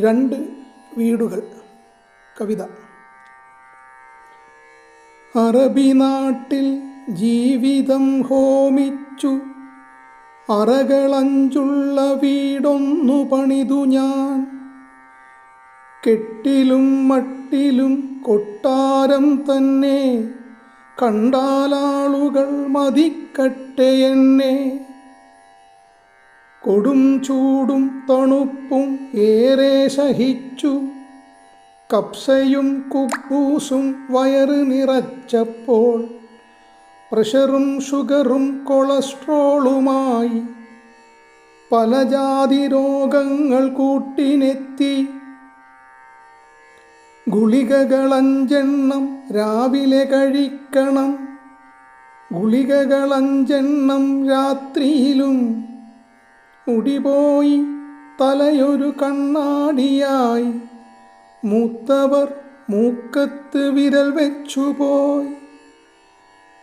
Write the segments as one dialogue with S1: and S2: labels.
S1: രണ്ട് വീടുകൾ. കവിത. അറബി നാട്ടിൽ ജീവിതം ഹോമിച്ചു. അറകളഞ്ചുള്ള വീടൊന്നു പണിതു ഞാൻ. കെട്ടിലും മട്ടിലും കൊട്ടാരം തന്നെ. കണ്ടാലാളുകൾ മതിക്കട്ടെ എന്നെ. കൊടും ചൂടും തണുപ്പും ഏറെ സഹിച്ചു. കപ്സയും കുപ്പൂസും വയറ് നിറച്ചപ്പോൾ പ്രഷറും ഷുഗറും കൊളസ്ട്രോളുമായി പല ജാതി രോഗങ്ങൾ കൂട്ടിനെത്തി. ഗുളികകളഞ്ചെണ്ണം രാവിലെ കഴിക്കണം. ഗുളികകളഞ്ചെണ്ണം രാത്രിയിലും മുടിപോയി തലയൊരു കണ്ണാടിയായി. മൂത്തവർ മൂക്കത്ത് വിരൽ വെച്ചുപോയി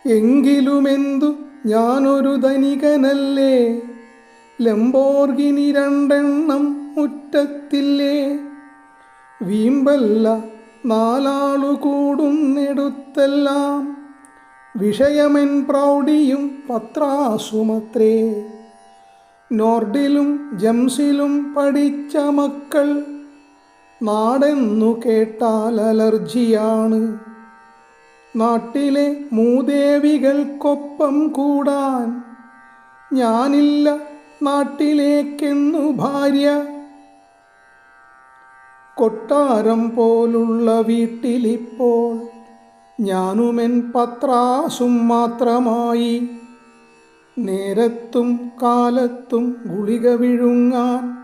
S1: എങ്കിലുമെന്തു ഞാനൊരു ധനികനല്ലേ? ലംബോർഗിനി രണ്ടെണ്ണം മുറ്റത്തില്ലേ? വീമ്പല്ല നാലാളു കൂടുന്നെടുത്തെല്ലാം വിഷയമെൻ പ്രൗഢിയും പത്രാസുമത്രേ. നോർഡിലും ജംസിലും പഠിച്ച മക്കൾ നാടെന്നു കേട്ടാൽ അലർജിയാണ്. നാട്ടിലെ മൂദേവികൾക്കൊപ്പം കൂടാൻ ഞാനില്ല നാട്ടിലേക്കെന്നു ഭാര്യ. കൊട്ടാരം പോലുള്ള വീട്ടിലിപ്പോൾ ഞാനുമെൻ പത്രാസും മാത്രമായി. നേരത്തും കാലത്തും ഗുളിക വിഴുങ്ങാൻ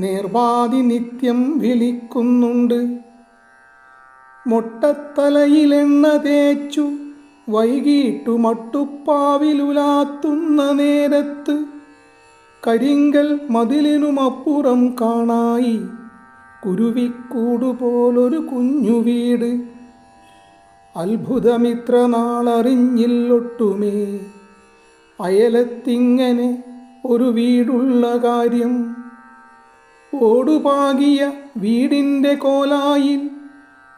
S1: നേർവാതി നിത്യം വിളിക്കുന്നുണ്ട്. മൊട്ടത്തലയിലെണ്ണ തേച്ചു വൈകിട്ടു മട്ടുപ്പാവിലുലാത്തുന്ന നേരത്ത് കരിങ്കൽ മതിലിനുമപ്പുറം കാണായി കുരുവിക്കൂടുപോലൊരു കുഞ്ഞു വീട് അത്ഭുതമിത്ര നാളറിഞ്ഞില്ലൊട്ടുമേ. അയലത്തിങ്ങനെ ഒരു വീടുള്ള കാര്യം. ഓടുപാകിയ വീടിന്റെ കോലായിൽ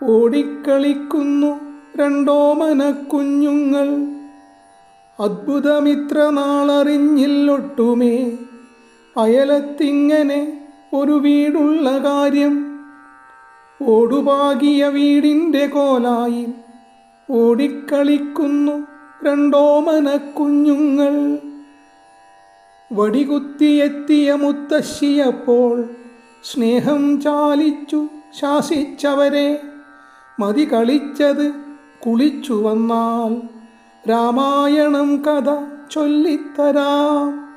S1: ഓടിക്കളിക്കുന്നു രണ്ടോ മനക്കുഞ്ഞുങ്ങൾ അത്ഭുതമിത്ര നാളറിഞ്ഞില്ലൊട്ടുമേ അയലത്തിങ്ങനെ ഒരു വീടുള്ള കാര്യം. ഓടുപാകിയ വീടിന്റെ കോലായിൽ ഓടിക്കളിക്കുന്നു രണ്ടോമന മനക്കുഞ്ഞുങ്ങൾ. വടികുത്തിയെത്തിയ മുത്തശ്ശിയപ്പോൾ സ്നേഹം ചാലിച്ചു ശാസിച്ചവരെ. മതി കളിച്ചത് കുളിച്ചു വന്നാൽ രാമായണം കഥ ചൊല്ലിത്തരാം.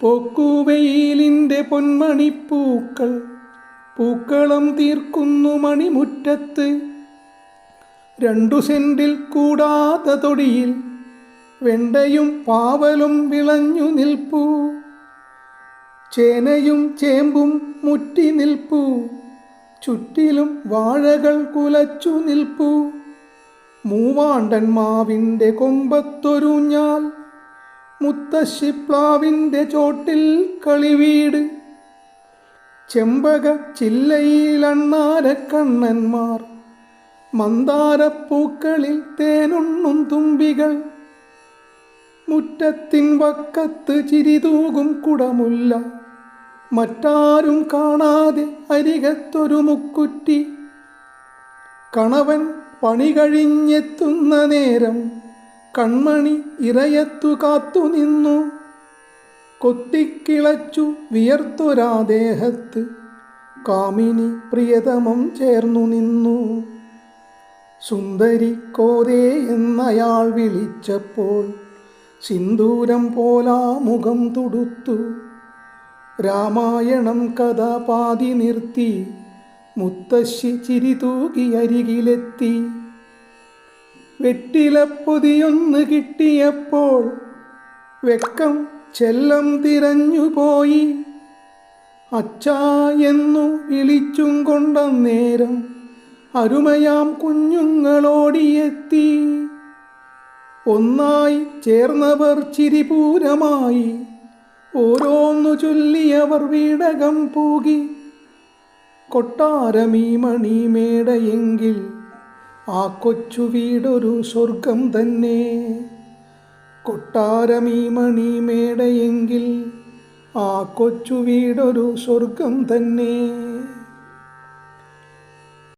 S1: പൊക്കുവെയിലിന്റെ പൊന്മണിപ്പൂക്കൾ പൂക്കളം തീർക്കുന്നു മണിമുറ്റത്ത്. രണ്ടു സെന്റിൽ കൂടാത്ത തൊടിയിൽ വെണ്ടയും പാവലും വിളഞ്ഞു നിൽപ്പൂ. ചേനയും ചേമ്പും മുറ്റി നിൽപ്പൂ. ചുറ്റിലും വാഴകൾ കുലച്ചു നിൽപ്പൂ. മൂവാണ്ടൻ മാവിന്റെ കൊമ്പത്തൊരുഞ്ഞാൽ മുത്തശ്ശിപ്ലാവിന്റെ ചോട്ടിൽ കളിവീട്. ചെമ്പക ചില്ലയിലണ്ണാരക്കണ്ണന്മാർ മന്ദാരപ്പൂക്കളിൽ തേനുണ്ണും തുമ്പികൾ. മുറ്റത്തിൻ വക്കത്ത് ചിരിതൂകും കുടമുല്ല. മറ്റാരും കാണാതെ അരികത്തൊരു മുക്കുറ്റി. കണവൻ പണി കഴിഞ്ഞെത്തുന്ന നേരം കൺമണി ഇറയത്തു കാത്തു നിന്നു. കൊത്തിക്കിളച്ചു വിയർത്തൊരാ ദേഹത്ത് കാമിനി പ്രിയതമം ചേർന്നു നിന്നു. സുന്ദരി കോരേ എന്നയാൾ വിളിച്ചപ്പോൾ സിന്ദൂരം പോലാ മുഖം തുടുത്തു. രാമായണം കഥ പാതി നിർത്തി മുത്തശ്ശി ചിരി തൂകി അരികിലെത്തി. വെട്ടിലപ്പൊതിയൊന്ന് കിട്ടിയപ്പോൾ വെക്കം ചെല്ലം തിരഞ്ഞുപോയി അച്ഛാ എന്നു വിളിച്ചും കൊണ്ടന്നേരം അരുമയാം കുഞ്ഞുങ്ങളോടിയെത്തി. ഒന്നായി ചേർന്നവർ ചിരിപൂരമായി. ഓരോന്നു ചൊല്ലിയവർ വീടകം പൂകി. കൊട്ടാരമീ മണിമേടയെങ്കിൽ ആ കൊച്ചു വീടൊരു സ്വർഗം തന്നെ. കൊട്ടാരമീ മണിമേടയെങ്കിൽ ആ കൊച്ചു വീടൊരു സ്വർഗം തന്നെ.